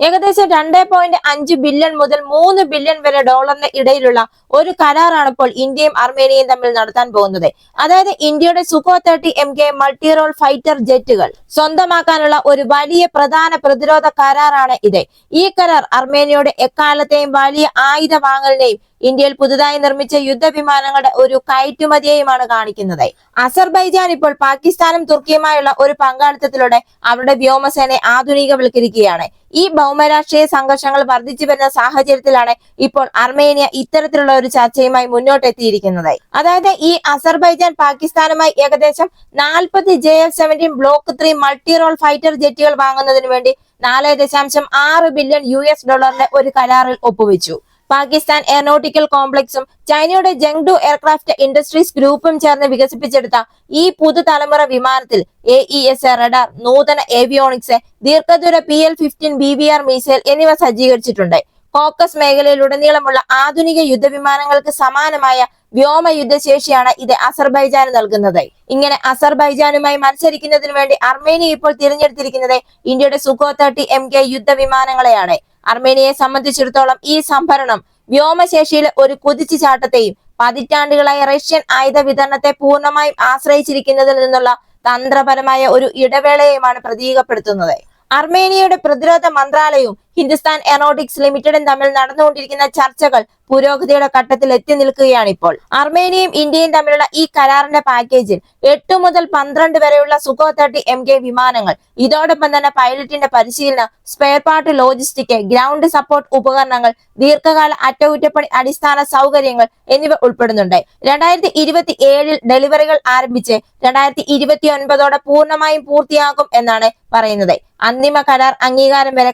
ഏകദേശം രണ്ട് പോയിന്റ് അഞ്ച് ബില്യൺ മുതൽ മൂന്ന് ബില്യൺ വരെ ഡോളറിന് ഇടയിലുള്ള ഒരു കരാറാണ് ഇപ്പോൾ ഇന്ത്യയും അർമേനിയയും തമ്മിൽ നടത്താൻ പോകുന്നത്. അതായത് ഇന്ത്യയുടെ Sukhoi thirty M K multi role fighter ജെറ്റുകൾ സ്വന്തമാക്കാനുള്ള ഒരു വലിയ പ്രധാന പ്രതിരോധ കരാറാണ് ഇത്. ഈ കരാർ അർമേനിയയുടെ എക്കാലത്തെയും വലിയ ആയുധ വാങ്ങലിനെയും ഇന്ത്യയിൽ പുതുതായി നിർമ്മിച്ച യുദ്ധവിമാനങ്ങളുടെ ഒരു കയറ്റുമതിയെയുമാണ് കാണിക്കുന്നത്. അസർബൈജാൻ ഇപ്പോൾ പാകിസ്ഥാനും തുർക്കിയുമായുള്ള ഒരു പങ്കാളിത്തത്തിലൂടെ അവരുടെ വ്യോമസേനയെ ആധുനികവൽക്കരിക്കുകയാണ്. ഈ ഭൗമരാഷ്ട്രീയ സംഘർഷങ്ങൾ വർദ്ധിച്ചു വരുന്ന സാഹചര്യത്തിലാണ് ഇപ്പോൾ അർമേനിയ ഇത്തരത്തിലുള്ള ഒരു ചർച്ചയുമായി മുന്നോട്ടെത്തിയിരിക്കുന്നത്. അതായത് ഈ അസർബൈജാൻ പാകിസ്ഥാനുമായി ഏകദേശം നാൽപ്പത് J F seventeen block three multi role fighter ജെറ്റുകൾ വാങ്ങുന്നതിന് വേണ്ടി നാല് ദശാംശം ആറ് ബില്യൺ യു എസ് ഡോളറിന്റെ ഒരു കരാറിൽ ഒപ്പുവെച്ചു. പാകിസ്ഥാൻ എയറോനോട്ടിക്കൽ കോംപ്ലക്സും ചൈനയുടെ ജങ്ഡു എയർക്രാഫ്റ്റ് ഇൻഡസ്ട്രീസ് ഗ്രൂപ്പും ചേർന്ന് വികസിപ്പിച്ചെടുത്ത ഈ പുതുതലമുറ വിമാനത്തിൽ എ ഇ എസ് റഡാർ നൂതന ഏവിയോണിക്സ് ദീർഘദൂര P L fifteen B V R missile എന്നിവ സജ്ജീകരിച്ചിട്ടുണ്ട്. കോക്കസ് മേഖലയിലുടനീളമുള്ള ആധുനിക യുദ്ധവിമാനങ്ങൾക്ക് സമാനമായ വ്യോമയുദ്ധശേഷിയാണ് ഇത് അസർബൈജാന് നൽകുന്നത്. ഇങ്ങനെ അസർബൈജാനുമായി മത്സരിക്കുന്നതിന് വേണ്ടി അർമേനിയ ഇപ്പോൾ തിരഞ്ഞെടുത്തിരിക്കുന്നത് ഇന്ത്യയുടെ സുഖോ തേർട്ടി എം കെ യുദ്ധവിമാനങ്ങളെയാണ്. അർമേനിയയെ സംബന്ധിച്ചിടത്തോളം ഈ സംഭരണം വ്യോമശേഷിയിലെ ഒരു കുതിച്ചുചാട്ടത്തെയും പതിറ്റാണ്ടുകളായി റഷ്യൻ ആയുധ വിതരണത്തെ പൂർണമായും ആശ്രയിച്ചിരിക്കുന്നതിൽ നിന്നുള്ള തന്ത്രപരമായ ഒരു ഇടവേളയുമാണ് പ്രതീകപ്പെടുത്തുന്നത്. അർമേനിയയുടെ പ്രതിരോധ മന്ത്രാലയവും ഹിന്ദുസ്ഥാൻ എറോട്ടിക്സ് ലിമിറ്റഡും തമ്മിൽ നടന്നുകൊണ്ടിരിക്കുന്ന ചർച്ചകൾ പുരോഗതിയുടെ ഘട്ടത്തിൽ എത്തി നിൽക്കുകയാണ് ഇപ്പോൾ. അർമേനിയയും ഇന്ത്യയും തമ്മിലുള്ള ഈ കരാറിന്റെ പാക്കേജിൽ എട്ട് മുതൽ പന്ത്രണ്ട് വരെയുള്ള സുഖോ തേർട്ടി എം കെ വിമാനങ്ങൾ ഇതോടൊപ്പം തന്നെ പൈലറ്റിന്റെ പരിശീലനം spare part logistic ground support ഉപകരണങ്ങൾ ദീർഘകാല അറ്റകുറ്റപ്പണി അടിസ്ഥാന സൗകര്യങ്ങൾ എന്നിവ ഉൾപ്പെടുന്നുണ്ട്. രണ്ടായിരത്തി ഇരുപത്തി ഏഴിൽ ഡെലിവറികൾ ആരംഭിച്ച് രണ്ടായിരത്തി ഇരുപത്തി ഒൻപതോടെ പൂർണമായും പൂർത്തിയാകും എന്നാണ് പറയുന്നത്. അന്തിമ കരാർ അംഗീകാരം വരെ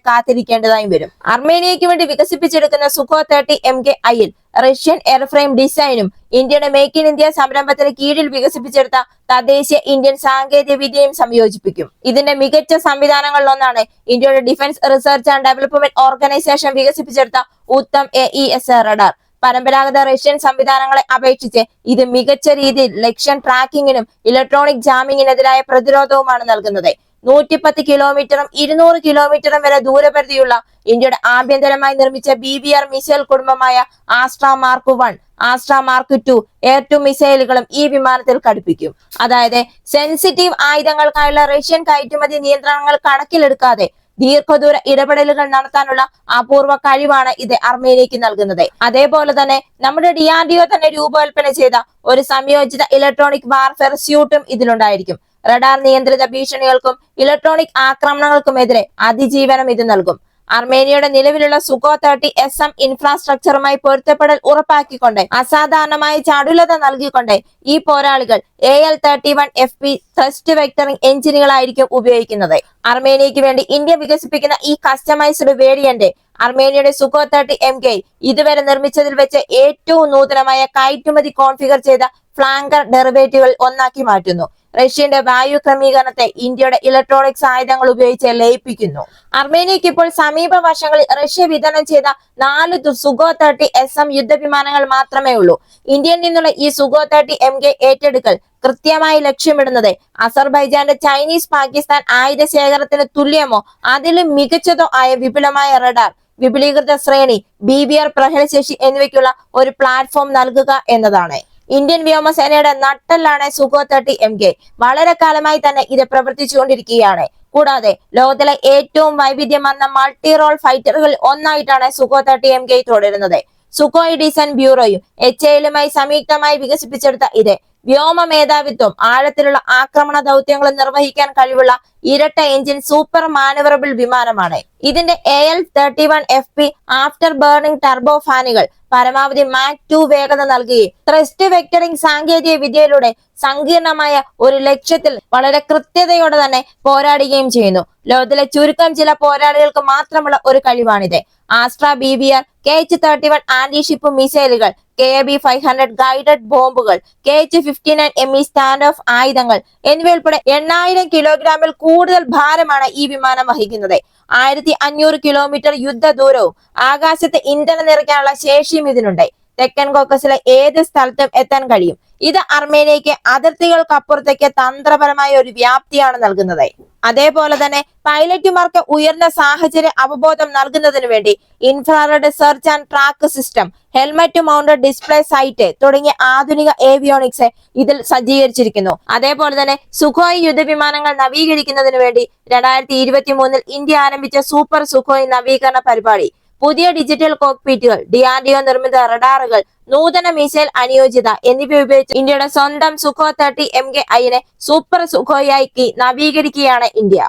കാത്തിരിക്കേണ്ടതായും വരും. അർമേനിയയ്ക്ക് വേണ്ടി വികസിപ്പിച്ചെടുക്കുന്ന സുഖോ തേർട്ടി എം കെ ഐയിൽ റഷ്യൻ എയർഫ്രെയിം ഡിസൈനും ഇന്ത്യയുടെ മേക്ക് ഇൻ ഇന്ത്യ സംരംഭത്തിന് കീഴിൽ വികസിപ്പിച്ചെടുത്ത തദ്ദേശീയ ഇന്ത്യൻ സാങ്കേതിക വിദ്യയും സംയോജിപ്പിക്കും. ഇതിന്റെ മികച്ച സംവിധാനങ്ങളിലൊന്നാണ് ഇന്ത്യയുടെ defence research and development organisation വികസിപ്പിച്ചെടുത്ത Uttam A E S radar പരമ്പരാഗത റഷ്യൻ സംവിധാനങ്ങളെ അപേക്ഷിച്ച് ഇത് മികച്ച രീതിയിൽ ലക്ഷ്യം ട്രാക്കിങ്ങിനും ഇലക്ട്രോണിക് ജാമിങ്ങിനെതിരായ പ്രതിരോധവുമാണ് നൽകുന്നത്. നൂറ്റിപ്പത്ത് കിലോമീറ്ററും ഇരുന്നൂറ് കിലോമീറ്ററും വരെ ദൂരപരിധിയുള്ള ഇന്ത്യയുടെ ആഭ്യന്തരമായി നിർമ്മിച്ച B B R missile കുടുംബമായ Astra mark one Astra mark two air to മിസൈലുകളും ഈ വിമാനത്തിൽ ഘടിപ്പിക്കും. അതായത് സെൻസിറ്റീവ് ആയുധങ്ങൾക്കായുള്ള റഷ്യൻ കയറ്റുമതി നിയന്ത്രണങ്ങൾ കണക്കിലെടുക്കാതെ ദീർഘദൂര ഇടപെടലുകൾ നടത്താനുള്ള അപൂർവ കഴിവാണ് ഇത് അർമേനിയക്ക് നൽകുന്നത്. അതേപോലെ തന്നെ നമ്മുടെ ഡിആർഡിഒ തന്നെ രൂപകൽപ്പന ചെയ്ത ഒരു സംയോജിത ഇലക്ട്രോണിക് വാർഫെയർ സ്യൂട്ടും ഇതിലുണ്ടായിരിക്കും. റഡാർ നിയന്ത്രിത ഭീഷണികൾക്കും ഇലക്ട്രോണിക് ആക്രമണങ്ങൾക്കുമെതിരെ അതിജീവനം ഇത് നൽകും. അർമേനിയയുടെ നിലവിലുള്ള സുഖോ തേർട്ടി എസ് എം ഇൻഫ്രാസ്ട്രക്ചറുമായി പൊരുത്തപ്പെടൽ ഉറപ്പാക്കിക്കൊണ്ട് അസാധാരണമായ ചടുലത നൽകിക്കൊണ്ട് ഈ പോരാളികൾ A L thirty one F P thrust vectoring എഞ്ചിനുകളായിരിക്കും ഉപയോഗിക്കുന്നത്. അർമേനിയയ്ക്ക് വേണ്ടി ഇന്ത്യ വികസിപ്പിക്കുന്ന ഈ കസ്റ്റമൈസ്ഡ് വേരിയന്റ് അർമേനിയയുടെ സുഖോ തേർട്ടി എം കെ ഇതുവരെ നിർമ്മിച്ചതിൽ വെച്ച് ഏറ്റവും നൂതനമായ കയറ്റുമതി കോൺഫിഗർ ചെയ്ത ഫ്ലാങ്കർ ഡെറിവേറ്റീവുകൾ ഒന്നാക്കി മാറ്റുന്നു. റഷ്യന്റെ വായു ക്രമീകരണത്തെ ഇന്ത്യയുടെ ഇലക്ട്രോണിക്സ് ആയുധങ്ങൾ ഉപയോഗിച്ച് ലയിപ്പിക്കുന്നു. അർമേനിയക്ക് ഇപ്പോൾ സമീപ വർഷങ്ങളിൽ റഷ്യ വിതരണം ചെയ്ത നാല് സുഗോ തേർട്ടി എസ് എം യുദ്ധവിമാനങ്ങൾ മാത്രമേ ഉള്ളൂ. ഇന്ത്യയിൽ നിന്നുള്ള ഈ സുഗോ തേർട്ടി എം കെ ഏറ്റെടുക്കൽ കൃത്യമായി ലക്ഷ്യമിടുന്നത് അസർബൈജാന്റെ ചൈനീസ് പാകിസ്ഥാൻ ആയുധ ശേഖരത്തിന് തുല്യമോ അതിലും മികച്ചതോ ആയ വിപുലമായ റഡാർ വിപുലീകൃത ശ്രേണി ബി ബി ആർ പ്രഹരശേഷി എന്നിവയ്ക്കുള്ള ഒരു പ്ലാറ്റ്ഫോം നൽകുക എന്നതാണ്. ഇന്ത്യൻ വ്യോമസേനയുടെ നട്ടല്ലാണ് സുഖോ തേർട്ടി എം കെ. വളരെ കാലമായി തന്നെ ഇത് പ്രവർത്തിച്ചുകൊണ്ടിരിക്കുകയാണ്. കൂടാതെ ലോകത്തിലെ ഏറ്റവും വൈവിധ്യമാർന്ന മൾട്ടി റോൾ ഫൈറ്ററുകളിൽ ഒന്നായിട്ടാണ് സുഖോ തേർട്ടി എം കെ തുടരുന്നത്. സുഖോയ് ഡിസൈൻ ബ്യൂറോയും എച്ച് എല്ലുമായി സംയുക്തമായി വികസിപ്പിച്ചെടുത്ത ഇത് വ്യോമ മേധാവിത്വം ആഴത്തിലുള്ള ആക്രമണ ദൗത്യങ്ങൾ നിർവഹിക്കാൻ കഴിവുള്ള ഇരട്ട എഞ്ചിൻ സൂപ്പർ മാനുവറബിൾ വിമാനമാണ്. ഇതിന്റെ A L thirty one F P after burning turbo ഫാനുകൾ പരമാവധി മാക് ടു വേഗത നൽകുകയും ത്രസ്റ്റ് വെക്ടറിംഗ് സാങ്കേതിക വിദ്യയിലൂടെ സങ്കീർണമായ ഒരു ലക്ഷ്യത്തിൽ വളരെ കൃത്യതയോടെ തന്നെ പോരാടുകയും ചെയ്യുന്നു. ലോകത്തിലെ ചുരുക്കം ചില പോരാളികൾക്ക് മാത്രമുള്ള ഒരു കഴിവാണിത്. Astra B V R K H thirty one anti ship മിസൈലുകൾ K B five hundred guided ബോംബുകൾ K H fifty nine M E stand off ആയുധങ്ങൾ എന്നിവയുൾപ്പെടെ എണ്ണായിരം കിലോഗ്രാമിൽ കൂടുതൽ ഭാരമാണ് ഈ വിമാനം വഹിക്കുന്നത്. ആയിരത്തി അഞ്ഞൂറ് കിലോമീറ്റർ യുദ്ധ ദൂരവും ആകാശത്ത് ഇന്ധനം നിറയ്ക്കാനുള്ള ശേഷിയും ഇതിനുണ്ട്. തെക്കൻ കോക്കസിലെ ഏത് സ്ഥലത്തും എത്താൻ കഴിയും. ഇത് അർമേനിയയ്ക്ക് അതിർത്തികൾക്കപ്പുറത്തേക്ക് തന്ത്രപരമായ ഒരു വ്യാപ്തിയാണ് നൽകുന്നത്. അതേപോലെ തന്നെ പൈലറ്റുമാർക്ക് ഉയർന്ന സാഹചര്യ അവബോധം നൽകുന്നതിന് വേണ്ടി infrared search and track system helmet mounted display sight തുടങ്ങിയ ആധുനിക ഏവിയോണിക്സ് ഇതിൽ സജ്ജീകരിച്ചിരിക്കുന്നു. അതേപോലെ തന്നെ സുഖോയ് യുദ്ധവിമാനങ്ങൾ നവീകരിക്കുന്നതിന് വേണ്ടി രണ്ടായിരത്തി ഇരുപത്തി മൂന്നിൽ ഇന്ത്യ ആരംഭിച്ച സൂപ്പർ സുഖോയ് നവീകരണ പരിപാടി. പുതിയ ഡിജിറ്റൽ കോക്പീറ്റുകൾ ഡിആർഡിഒ നിർമ്മിത റഡാറുകൾ നൂതന മിസൈൽ അനുയോജ്യത എന്നിവ ഉപയോഗിച്ച് ഇന്ത്യയുടെ സ്വന്തം സുഖോ തേർട്ടി എം കെ ഐനെ സൂപ്പർ സുഖോയാക്കി നവീകരിക്കുകയാണ് ഇന്ത്യ.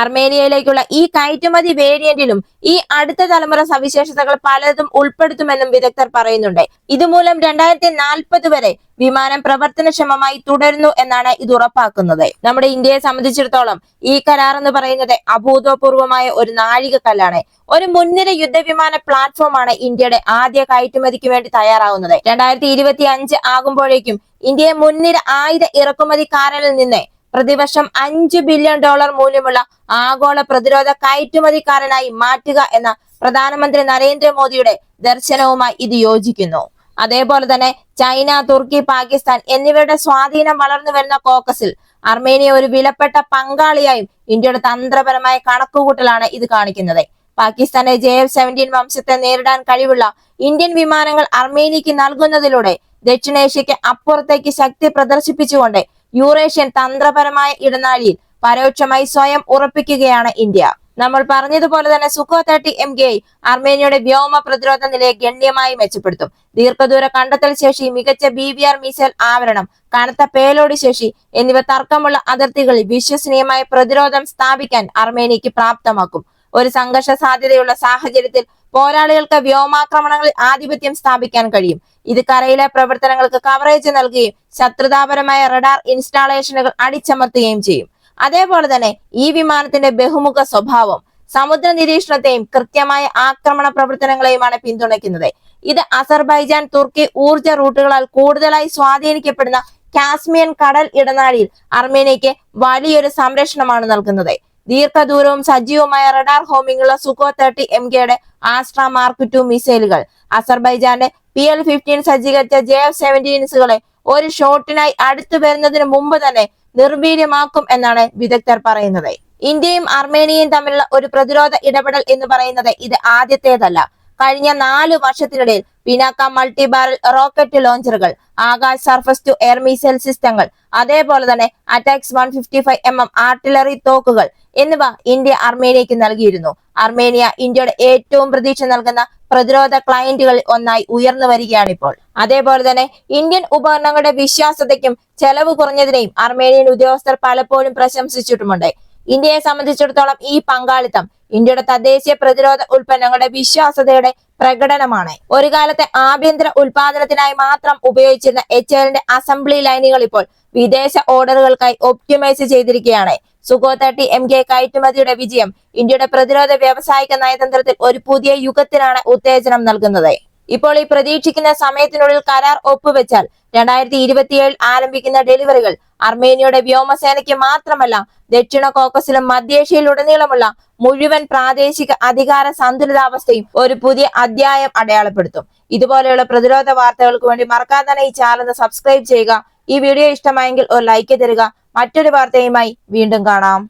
അർമേനിയയിലേക്കുള്ള ഈ കയറ്റുമതി വേരിയന്റിലും ഈ അടുത്ത തലമുറ സവിശേഷതകൾ പലതും ഉൾപ്പെടുത്തുമെന്നും വിദഗ്ധർ പറയുന്നുണ്ട്. ഇതുമൂലം രണ്ടായിരത്തി നാൽപ്പത് വരെ വിമാനം പ്രവർത്തനക്ഷമമായി തുടരുന്നു എന്നാണ് ഇത് ഉറപ്പാക്കുന്നത്. നമ്മുടെ ഇന്ത്യയെ സംബന്ധിച്ചിടത്തോളം ഈ കരാർ എന്ന് പറയുന്നത് അഭൂതപൂർവമായ ഒരു നാഴികക്കല്ലാണ്. ഒരു മുൻനിര യുദ്ധവിമാന പ്ലാറ്റ്ഫോമാണ് ഇന്ത്യയുടെ ആദ്യ കയറ്റുമതിക്ക് വേണ്ടി തയ്യാറാവുന്നത്. രണ്ടായിരത്തി ഇരുപത്തി അഞ്ച് ആകുമ്പോഴേക്കും ഇന്ത്യയെ മുൻനിര ആയുധ ഇറക്കുമതിക്കാരനിൽ നിന്ന് പ്രതിവർഷം അഞ്ച് ബില്യൺ ഡോളർ മൂല്യമുള്ള ആഗോള പ്രതിരോധ കയറ്റുമതിക്കാരനായി മാറ്റുക എന്ന പ്രധാനമന്ത്രി നരേന്ദ്രമോദിയുടെ ദർശനവുമായി ഇത് യോജിക്കുന്നു. അതേപോലെ തന്നെ ചൈന തുർക്കി പാകിസ്ഥാൻ എന്നിവരുടെ സ്വാധീനം വളർന്നു വരുന്ന കോക്കസിൽ അർമേനിയ ഒരു വിലപ്പെട്ട പങ്കാളിയായും ഇന്ത്യയുടെ തന്ത്രപരമായ കണക്കുകൂട്ടലാണ് ഇത് കാണിക്കുന്നത്. പാകിസ്ഥാന്റെ ജെ എഫ് സെവന്റീൻ വംശത്തെ നേരിടാൻ കഴിവുള്ള ഇന്ത്യൻ വിമാനങ്ങൾ അർമേനിയക്ക് നൽകുന്നതിലൂടെ ദക്ഷിണേഷ്യക്ക് അപ്പുറത്തേക്ക് ശക്തി പ്രദർശിപ്പിച്ചുകൊണ്ട് യൂറേഷ്യൻ തന്ത്രപരമായ ഇടനാഴിയിൽ പരോക്ഷമായി സ്വയം ഉറപ്പിക്കുകയാണ് ഇന്ത്യ. നമ്മൾ പറഞ്ഞതുപോലെ തന്നെ സുഖോ തേർട്ടി എം കെ അർമേനിയയുടെ വ്യോമ പ്രതിരോധ നിലയെ ഗണ്യമായി മെച്ചപ്പെടുത്തും. ദീർഘദൂര കണ്ടെത്തൽ ശേഷി മികച്ച ബി വി ആർ മിസൈൽ ആവരണം കനത്ത പേലോഡ് ശേഷി എന്നിവ തർക്കമുള്ള അതിർത്തികളിൽ വിശ്വസനീയമായ പ്രതിരോധം സ്ഥാപിക്കാൻ അർമേനിയക്ക് പ്രാപ്തമാക്കും. ഒരു സംഘർഷ സാധ്യതയുള്ള സാഹചര്യത്തിൽ പോരാളികൾക്ക് വ്യോമാക്രമണങ്ങളിൽ ആധിപത്യം സ്ഥാപിക്കാൻ കഴിയും. ഇത് കരയിലെ പ്രവർത്തനങ്ങൾക്ക് കവറേജ് നൽകുകയും ശത്രുതാപരമായ റഡാർ ഇൻസ്റ്റാളേഷനുകൾ അടിച്ചമർത്തുകയും ചെയ്യും. അതേപോലെ തന്നെ ഈ വിമാനത്തിന്റെ ബഹുമുഖ സ്വഭാവം സമുദ്ര നിരീക്ഷണത്തെയും കൃത്യമായ ആക്രമണ പ്രവർത്തനങ്ങളെയുമാണ് പിന്തുണയ്ക്കുന്നത്. ഇത് അസർബൈജാൻ തുർക്കി ഊർജ റൂട്ടുകളാൽ കൂടുതലായി സ്വാധീനിക്കപ്പെടുന്ന കാസ്മിയൻ കടൽ ഇടനാഴിയിൽ അർമേനിയയ്ക്ക് വലിയൊരു സംരക്ഷണമാണ് നൽകുന്നത്. ദീർഘദൂരവും സജീവമായ റഡാർ ഹോമിംഗുള്ള സുഖോ തേർട്ടി എം കെയുടെ ആസ്ട്ര മാർക്ക് ടു മിസൈലുകൾ അസർബൈജാന്റെ പി എൽ ഫിഫ്റ്റീൻ സജ്ജീകരിച്ച ജെ എഫ് സെവന്റീൻസുകളെ ഒരു ഷോട്ടിനായി അടുത്തു വരുന്നതിന് മുമ്പ് തന്നെ നിർവീര്യമാക്കും എന്നാണ് വിദഗ്ധർ പറയുന്നത്. ഇന്ത്യയും അർമേനിയയും തമ്മിലുള്ള ഒരു പ്രതിരോധ ഇടപെടൽ എന്ന് പറയുന്നത് ഇത് ആദ്യത്തേതല്ല. കഴിഞ്ഞ നാല് വർഷത്തിനിടയിൽ Pinaka multi barrel rocket ലോഞ്ചറുകൾ Akash surface to air missile സിസ്റ്റങ്ങൾ അതേപോലെ തന്നെ ATAGS one fifty five M M artillery തോക്കുകൾ എന്നിവ ഇന്ത്യ അർമേനിയക്ക് നൽകിയിരുന്നു. അർമേനിയ ഇന്ത്യയുടെ ഏറ്റവും പ്രതീക്ഷ നൽകുന്ന പ്രതിരോധ ക്ലയന്റുകളിൽ ഒന്നായി ഉയർന്നു വരികയാണ് ഇപ്പോൾ അതേപോലെ തന്നെ ഇന്ത്യൻ ഉപകരണങ്ങളുടെ വിശ്വാസ്യതയ്ക്കും ചെലവ് കുറഞ്ഞതിനെയും അർമേനിയൻ ഉദ്യോഗസ്ഥർ പലപ്പോഴും പ്രശംസിച്ചിട്ടുമുണ്ട്. ഇന്ത്യയെ സംബന്ധിച്ചിടത്തോളം ഈ പങ്കാളിത്തം ഇന്ത്യയുടെ തദ്ദേശീയ പ്രതിരോധ ഉൽപ്പന്നങ്ങളുടെ വിശ്വാസ്യതയുടെ പ്രകടനമാണ്. ഒരു കാലത്തെ ആഭ്യന്തര ഉൽപാദനത്തിനായി മാത്രം ഉപയോഗിച്ചിരുന്ന എച്ച് എല്ലിന്റെ അസംബ്ലി ലൈനുകൾ ഇപ്പോൾ വിദേശ ഓർഡറുകൾക്കായി ഒപ്റ്റിമൈസ് ചെയ്തിരിക്കുകയാണ്. സുഖോ തേർട്ടി എം കെ കയറ്റുമതിയുടെ വിജയം ഇന്ത്യയുടെ പ്രതിരോധ വ്യാവസായിക നയതന്ത്രത്തിൽ ഒരു പുതിയ യുഗത്തിനാണ് ഉത്തേജനം നൽകുന്നത്. ഇപ്പോൾ ഈ പ്രതീക്ഷിക്കുന്ന സമയത്തിനുള്ളിൽ കരാർ ഒപ്പുവെച്ചാൽ രണ്ടായിരത്തി ഇരുപത്തിയേഴിൽ ആരംഭിക്കുന്ന ഡെലിവറികൾ അർമേനിയയുടെ വ്യോമസേനയ്ക്ക് മാത്രമല്ല ദക്ഷിണ കോക്കസിലും മധ്യേഷ്യയിലുടനീളമുള്ള മുഴുവൻ പ്രാദേശിക അധികാര സന്തുലിതാവസ്ഥയും ഒരു പുതിയ അധ്യായം അടയാളപ്പെടുത്തും. ഇതുപോലെയുള്ള പ്രതിരോധ വാർത്തകൾക്ക് വേണ്ടി മറക്കാതെ തന്നെ ഈ ചാനൽ സബ്സ്ക്രൈബ് ചെയ്യുക. ഈ വീഡിയോ ഇഷ്ടമായെങ്കിൽ ഒരു ലൈക്ക് തരിക. മറ്റൊരു വാർത്തയുമായി വീണ്ടും കാണാം.